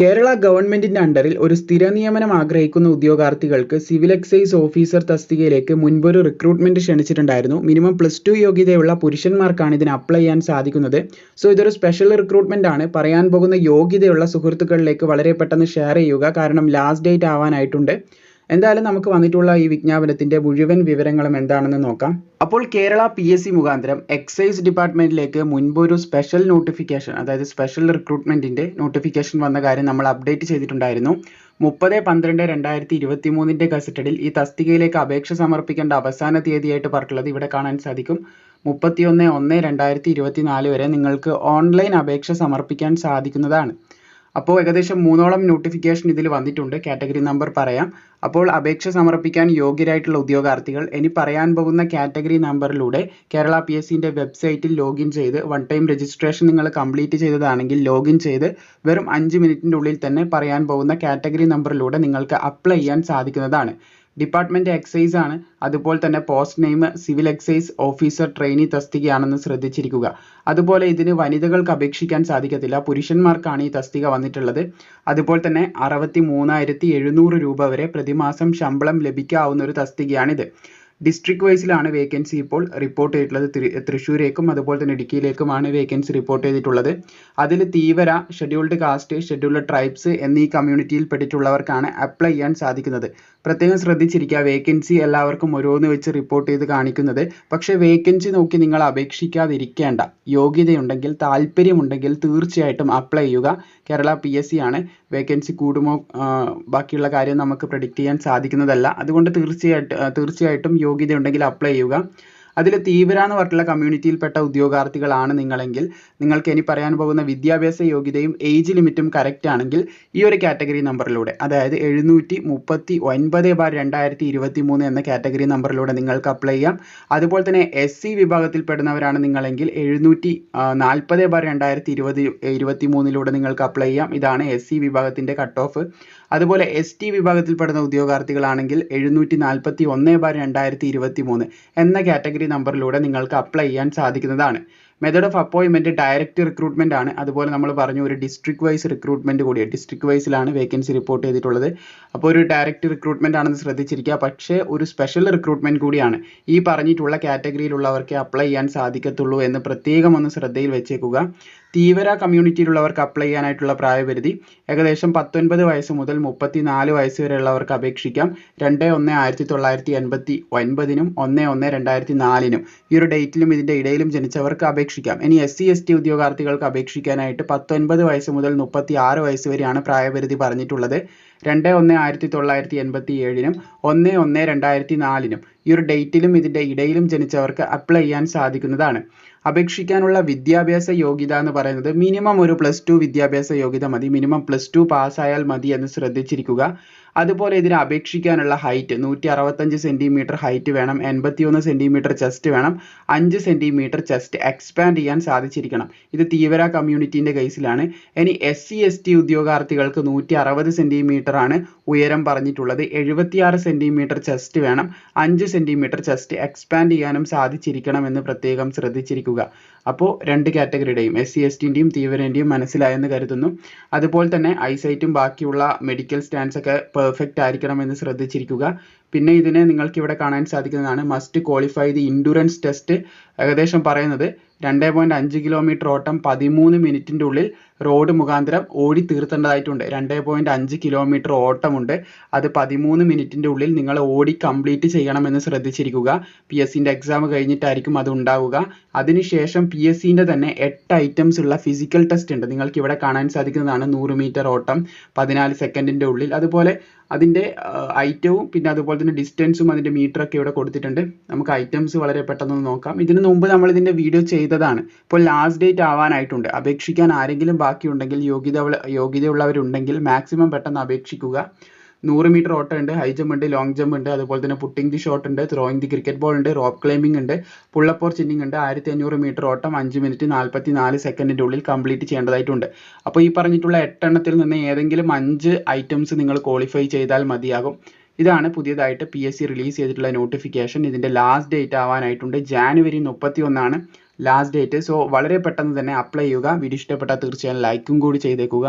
കേരള ഗവൺമെന്റിന്റെ അണ്ടറിൽ ഒരു സ്ഥിര നിയമനം ആഗ്രഹിക്കുന്ന ഉദ്യോഗാർത്ഥികൾക്ക് സിവിൽ എക്സൈസ് ഓഫീസർ തസ്തികയിലേക്ക് മുൻപൊരു റിക്രൂട്ട്മെന്റ് ക്ഷണിച്ചിട്ടുണ്ടായിരുന്നു. മിനിമം പ്ലസ് ടു യോഗ്യതയുള്ള പുരുഷന്മാർക്കാണ് ഇതിന് അപ്ലൈ ചെയ്യാൻ സാധിക്കുന്നത്. സോ ഇതൊരു സ്പെഷ്യൽ റിക്രൂട്ട്മെന്റ് ആണ്. പറയാൻ പോകുന്ന യോഗ്യതയുള്ള സുഹൃത്തുക്കളിലേക്ക് വളരെ പെട്ടെന്ന് ഷെയർ ചെയ്യുക. കാരണം ലാസ്റ്റ് ഡേറ്റ് ആവാനായിട്ടുണ്ട്. എന്തായാലും നമുക്ക് വന്നിട്ടുള്ള ഈ വിജ്ഞാപനത്തിന്റെ മുഴുവൻ വിവരങ്ങളും എന്താണെന്ന് നോക്കാം. അപ്പോൾ കേരള പി എസ് സി മുഖാന്തരം എക്സൈസ് ഡിപ്പാർട്ട്മെന്റിലേക്ക് മുൻപ് ഒരു സ്പെഷ്യൽ നോട്ടിഫിക്കേഷൻ അതായത് സ്പെഷ്യൽ റിക്രൂട്ട്മെന്റിന്റെ നോട്ടിഫിക്കേഷൻ വന്ന കാര്യം നമ്മൾ അപ്ഡേറ്റ് ചെയ്തിട്ടുണ്ടായിരുന്നു. മുപ്പത് പന്ത്രണ്ട് രണ്ടായിരത്തി ഇരുപത്തി മൂന്നിന്റെ ഗസറ്റഡിൽ ഈ തസ്തികയിലേക്ക് അപേക്ഷ സമർപ്പിക്കേണ്ട അവസാന തീയതിയായിട്ട് പറഞ്ഞിട്ടുള്ളത് ഇവിടെ കാണാൻ സാധിക്കും. മുപ്പത്തിയൊന്ന് ഒന്ന് രണ്ടായിരത്തി ഇരുപത്തി നാല് വരെ നിങ്ങൾക്ക് ഓൺലൈൻ അപേക്ഷ സമർപ്പിക്കാൻ സാധിക്കുന്നതാണ്. അപ്പോൾ ഏകദേശം മൂന്നോളം നോട്ടിഫിക്കേഷൻ ഇതിൽ വന്നിട്ടുണ്ട്. കാറ്റഗറി നമ്പർ പറയാം. അപ്പോൾ അപേക്ഷ സമർപ്പിക്കാൻ യോഗ്യരായിട്ടുള്ള ഉദ്യോഗാർത്ഥികൾ ഇനി പറയാൻ പോകുന്ന കാറ്റഗറി നമ്പറിലൂടെ കേരള പി എസ് സിന്റെ വെബ്സൈറ്റിൽ ലോഗിൻ ചെയ്ത് വൺ ടൈം രജിസ്ട്രേഷൻ നിങ്ങൾ കംപ്ലീറ്റ് ചെയ്തതാണെങ്കിൽ ലോഗിൻ ചെയ്ത് വെറും അഞ്ച് മിനിറ്റിന്റെ ഉള്ളിൽ തന്നെ പറയാൻ പോകുന്ന കാറ്റഗറി നമ്പറിലൂടെ നിങ്ങൾക്ക് അപ്ലൈ ചെയ്യാൻ സാധിക്കുന്നതാണ്. ഡിപ്പാർട്ട്മെന്റ് എക്സൈസ് ആണ്. അതുപോലെ തന്നെ post name civil excise officer trainee തസ്തികയാണെന്ന് ശ്രദ്ധിച്ചിരിക്കുക. അതുപോലെ ഇതിന് വനിതകൾക്ക് അപേക്ഷിക്കാൻ സാധിക്കത്തില്ല. പുരുഷന്മാർക്കാണ് ഈ തസ്തിക വന്നിട്ടുള്ളത്. അതുപോലെ തന്നെ അറുപത്തി മൂന്നായിരത്തി എഴുന്നൂറ് രൂപ വരെ പ്രതിമാസം ശമ്പളം ലഭിക്കാവുന്ന ഒരു തസ്തികയാണിത്. ഡിസ്ട്രിക്ട് വൈസിലാണ് വേക്കൻസി ഇപ്പോൾ റിപ്പോർട്ട് ചെയ്തിട്ടുള്ളത്. തൃശ്ശൂരേക്കും അതുപോലെ തന്നെ ഇടുക്കിയിലേക്കുമാണ് വേക്കൻസി റിപ്പോർട്ട് ചെയ്തിട്ടുള്ളത്. അതിൽ തീവ്ര ഷെഡ്യൂൾഡ് കാസ്റ്റ് ഷെഡ്യൂൾഡ് ട്രൈബ്സ് എന്നീ കമ്മ്യൂണിറ്റിയിൽ പെട്ടിട്ടുള്ളവർക്കാണ് അപ്ലൈ ചെയ്യാൻ സാധിക്കുന്നത്. പ്രത്യേകം ശ്രദ്ധിച്ചിരിക്കുക വേക്കൻസി എല്ലാവർക്കും ഓരോന്ന് വെച്ച് റിപ്പോർട്ട് ചെയ്ത് കാണിക്കുന്നത്. പക്ഷേ വേക്കൻസി നോക്കി നിങ്ങൾ അപേക്ഷിക്കാതിരിക്കേണ്ട. യോഗ്യതയുണ്ടെങ്കിൽ താല്പര്യമുണ്ടെങ്കിൽ തീർച്ചയായിട്ടും അപ്ലൈ ചെയ്യുക. കേരള പി എസ് സി ആണ്. വേക്കൻസി കൂടുമോ ബാക്കിയുള്ള കാര്യം നമുക്ക് പ്രഡിക്റ്റ് ചെയ്യാൻ സാധിക്കുന്നതല്ല. അതുകൊണ്ട് തീർച്ചയായിട്ടും തീർച്ചയായിട്ടും യോഗ്യതയുണ്ടെങ്കിൽ അപ്ലൈ ചെയ്യുക. അതിൽ തീവ്ര എന്ന് പറഞ്ഞിട്ടുള്ള കമ്മ്യൂണിറ്റിയിൽപ്പെട്ട ഉദ്യോഗാർത്ഥികളാണ് നിങ്ങളെങ്കിൽ. നിങ്ങൾക്ക് ഇനി പറയാൻ പോകുന്ന വിദ്യാഭ്യാസ യോഗ്യതയും ഏജ് ലിമിറ്റും കറക്റ്റ് ആണെങ്കിൽ ഈ ഒരു കാറ്റഗറി നമ്പറിലൂടെ അതായത് എഴുന്നൂറ്റി മുപ്പത്തി ഒൻപത് ബാർ രണ്ടായിരത്തി ഇരുപത്തി മൂന്ന് എന്ന കാറ്റഗറി നമ്പറിലൂടെ നിങ്ങൾക്ക് അപ്ലൈ ചെയ്യാം. അതുപോലെ തന്നെ എസ് സി വിഭാഗത്തിൽപ്പെടുന്നവരാണ് നിങ്ങളെങ്കിൽ എഴുന്നൂറ്റി നാൽപ്പത് ബാർ രണ്ടായിരത്തി ഇരുപത് ഇരുപത്തി മൂന്നിലൂടെ നിങ്ങൾക്ക് അപ്ലൈ ചെയ്യാം. ഇതാണ് എസ് സി വിഭാഗത്തിന്റെ കട്ട് ഓഫ് അതുപോലെ എസ് ടി വിഭാഗത്തിൽപ്പെടുന്ന ഉദ്യോഗാർത്ഥികളാണെങ്കിൽ എഴുന്നൂറ്റി നാൽപ്പത്തി ഒന്ന് ബാർ രണ്ടായിരത്തി ഇരുപത്തി മൂന്ന് എന്ന കാറ്റഗറി നമ്പറിലൂടെ നിങ്ങൾക്ക് അപ്ലൈ ചെയ്യാൻ സാധിക്കുന്നതാണ്. മെത്തേഡ് ഓഫ് അപ്പോയിൻമെന്റ് ഡയറക്റ്റ് റിക്രൂട്ട്മെന്റ് ആണ്. അതുപോലെ നമ്മൾ പറഞ്ഞു ഒരു ഡിസ്ട്രിക്ട് വൈസ് റിക്രൂട്ട്മെന്റ് കൂടി. ഡിസ്ട്രിക്ട് വൈസിലാണ് വേക്കൻസി റിപ്പോർട്ട് ചെയ്തിട്ടുള്ളത്. അപ്പോൾ ഒരു ഡയറക്റ്റ് റിക്രൂട്ട്മെന്റ് ആണെന്ന് ശ്രദ്ധിച്ചിരിക്കുക. പക്ഷേ ഒരു സ്പെഷ്യൽ റിക്രൂട്ട്മെന്റ് കൂടിയാണ്. ഈ പറഞ്ഞിട്ടുള്ള കാറ്റഗറിയിലുള്ളവർക്ക് അപ്ലൈ ചെയ്യാൻ സാധിക്കത്തുള്ളൂ എന്ന് പ്രത്യേകം ഒന്ന് ശ്രദ്ധയിൽ വെച്ചേക്കുക. തീവ്ര കമ്മ്യൂണിറ്റിയിലുള്ളവർക്ക് അപ്ലൈ ചെയ്യാനായിട്ടുള്ള പ്രായപരിധി ഏകദേശം പത്തൊൻപത് വയസ്സ് മുതൽ മുപ്പത്തിനാല് വയസ്സ് വരെ ഉള്ളവർക്ക് അപേക്ഷിക്കാം. രണ്ട് ഒന്ന് ആയിരത്തി തൊള്ളായിരത്തി എൺപത്തി ഒൻപതിനും ഒന്ന് ഒന്ന് രണ്ടായിരത്തി നാലിനും ഈ ഒരു ഡേറ്റിലും ഇതിന്റെ ഇടയിലും ജനിച്ചവർക്ക് അപേക്ഷിക്കാം. ഇനി എസ് സി എസ് ടി ഉദ്യോഗാർത്ഥികൾക്ക് അപേക്ഷിക്കാനായിട്ട് പത്തൊൻപത് വയസ്സ് മുതൽ മുപ്പത്തി ആറ് വയസ്സ് വരെയാണ് പ്രായപരിധി പറഞ്ഞിട്ടുള്ളത്. രണ്ട് ഒന്ന് ആയിരത്തി തൊള്ളായിരത്തി എൺപത്തി ഏഴിനും ഒന്ന് ഒന്ന് രണ്ടായിരത്തി നാലിനും ഈ ഒരു ഡേറ്റിലും ഇതിന്റെ ഇടയിലും ജനിച്ചവർക്ക് അപ്ലൈ ചെയ്യാൻ സാധിക്കുന്നതാണ്. അപേക്ഷിക്കാനുള്ള വിദ്യാഭ്യാസ യോഗ്യത എന്ന് പറയുന്നത് മിനിമം ഒരു പ്ലസ് ടു വിദ്യാഭ്യാസ യോഗ്യത മതി. മിനിമം പ്ലസ് ടു പാസ്സായാൽ മതി എന്ന് ശ്രദ്ധിച്ചിരിക്കുക. അതുപോലെ ഇതിന് അപേക്ഷിക്കാനുള്ള ഹൈറ്റ് നൂറ്റി അറുപത്തഞ്ച് സെന്റിമീറ്റർ ഹൈറ്റ് വേണം എൺപത്തിയൊന്ന് സെന്റിമീറ്റർ ചെസ്റ്റ് വേണം അഞ്ച് സെന്റിമീറ്റർ ചെസ്റ്റ് എക്സ്പാൻഡ് ചെയ്യാൻ സാധിച്ചിരിക്കണം. ഇത് തീവ്ര കമ്മ്യൂണിറ്റീന്റെ കേസിലാണ് ഇനി എസ് സി എസ് ടി ഉദ്യോഗാർത്ഥികൾക്ക് നൂറ്റി അറുപത് സെന്റിമീറ്റർ ആണ് ഉയരം പറഞ്ഞിട്ടുള്ളത്. എഴുപത്തിയാറ് സെന്റിമീറ്റർ ചെസ്റ്റ് വേണം അഞ്ച് സെന്റിമീറ്റർ ചെസ്റ്റ് എക്സ്പാൻഡ് ചെയ്യാനും സാധിച്ചിരിക്കണം എന്ന് പ്രത്യേകം ശ്രദ്ധിച്ചിരിക്കുക. അപ്പോൾ രണ്ട് കാറ്റഗറിയുടെയും എസ് സി എസ് ടിന്റെയും തീവ്രന്റെയും മനസ്സിലായെന്ന് കരുതുന്നു. അതുപോലെ തന്നെ ഐസൈറ്റും ബാക്കിയുള്ള മെഡിക്കൽ സ്റ്റാൻഡ്സ് ഒക്കെ പെർഫെക്റ്റ് ആയിരിക്കണമെന്ന് ശ്രദ്ധിച്ചിരിക്കുക. പിന്നെ ഇതിനെ നിങ്ങൾക്ക് ഇവിടെ കാണാൻ സാധിക്കുന്നതാണ് must qualify the endurance test ഏകദേശം പറയുന്നത് രണ്ട് പോയിന്റ് അഞ്ച് കിലോമീറ്റർ ഓട്ടം പതിമൂന്ന് മിനിറ്റിന്റെ ഉള്ളിൽ റോഡ് മുഖാന്തരം ഓടി തീർത്തേണ്ടതായിട്ടുണ്ട്. രണ്ട് പോയിന്റ് അഞ്ച് കിലോമീറ്റർ ഓട്ടമുണ്ട്. അത് പതിമൂന്ന് മിനിറ്റിന്റെ ഉള്ളിൽ നിങ്ങൾ ഓടി കംപ്ലീറ്റ് ചെയ്യണമെന്ന് ശ്രദ്ധിച്ചിരിക്കുക. പി എസ് സിന്റെ എക്സാം കഴിഞ്ഞിട്ടായിരിക്കും അത് ഉണ്ടാവുക. അതിനുശേഷം പി എസ് സിന്റെ തന്നെ എട്ട് ഐറ്റംസ് ഉള്ള ഫിസിക്കൽ ടെസ്റ്റ് ഉണ്ട്. നിങ്ങൾക്ക് ഇവിടെ കാണാൻ സാധിക്കുന്നതാണ് നൂറ് മീറ്റർ ഓട്ടം പതിനാല് സെക്കൻഡിന്റെ ഉള്ളിൽ. അതുപോലെ അതിന്റെ ഐറ്റവും പിന്നെ അതുപോലെ തന്നെ ഡിസ്റ്റൻസും അതിന്റെ മീറ്ററൊക്കെ ഇവിടെ കൊടുത്തിട്ടുണ്ട്. നമുക്ക് ഐറ്റംസ് വളരെ പെട്ടെന്ന് നോക്കാം. ഇതിനു മുമ്പ് നമ്മൾ ഇതിന്റെ വീഡിയോ ചെയ്തതാണ്. ഇപ്പോൾ ലാസ്റ്റ് ഡേറ്റ് ആവാനായിട്ടുണ്ട്. അപേക്ഷിക്കാൻ ആരെങ്കിലും ബാക്കിയുണ്ടെങ്കിൽ യോഗ്യത യോഗ്യതയുള്ളവരുണ്ടെങ്കിൽ മാക്സിമം പെട്ടെന്ന് അപേക്ഷിക്കുക. നൂറ് മീറ്റർ ഓട്ടം ഉണ്ട് ഹൈ ജമ്പ് ഉണ്ട് ലോങ് ജമ്പ് ഉണ്ട് അതുപോലെ തന്നെ പുട്ടിംഗ് ദി ഷോട്ട് ഉണ്ട് ത്രോയിങ് ദി ക്രിക്കറ്റ് ബോൾ ഉണ്ട് റോപ്പ് ക്ലൈമ്പിംഗ് ഉണ്ട് പുള്ളപ്പ് ഓർ ചിന്നിങ് ഉണ്ട് ആയിരത്തി അഞ്ഞൂറ് മീറ്റർ ഓട്ടം അഞ്ച് മിനിറ്റ് നാൽപ്പത്തി നാല് സെക്കൻഡിന്റെ ഉള്ളിൽ കംപ്ലീറ്റ് ചെയ്യേണ്ടതായിട്ടുണ്ട്. അപ്പോൾ ഈ പറഞ്ഞിട്ടുള്ള എട്ടെണ്ണത്തിൽ നിന്ന് ഏതെങ്കിലും അഞ്ച് ഐറ്റംസ് നിങ്ങൾ ക്വാളിഫൈ ചെയ്താൽ മതിയാകും. ഇതാണ് പുതിയതായിട്ട് പി എസ് സി റിലീസ് ചെയ്തിട്ടുള്ള നോട്ടിഫിക്കേഷൻ ഇതിന്റെ ലാസ്റ്റ് ഡേറ്റ് ആവാനായിട്ടുണ്ട്. ജാനുവരി മുപ്പത്തി ഒന്നാണ് ലാസ്റ്റ് ഡേറ്റ് സോ വളരെ പെട്ടെന്ന് തന്നെ അപ്ലൈ ചെയ്യുക. വീഡിയോ ഇഷ്ടപ്പെട്ടാൽ തീർച്ചയായും ലൈക്കും കൂടി ചെയ്തേക്കുക.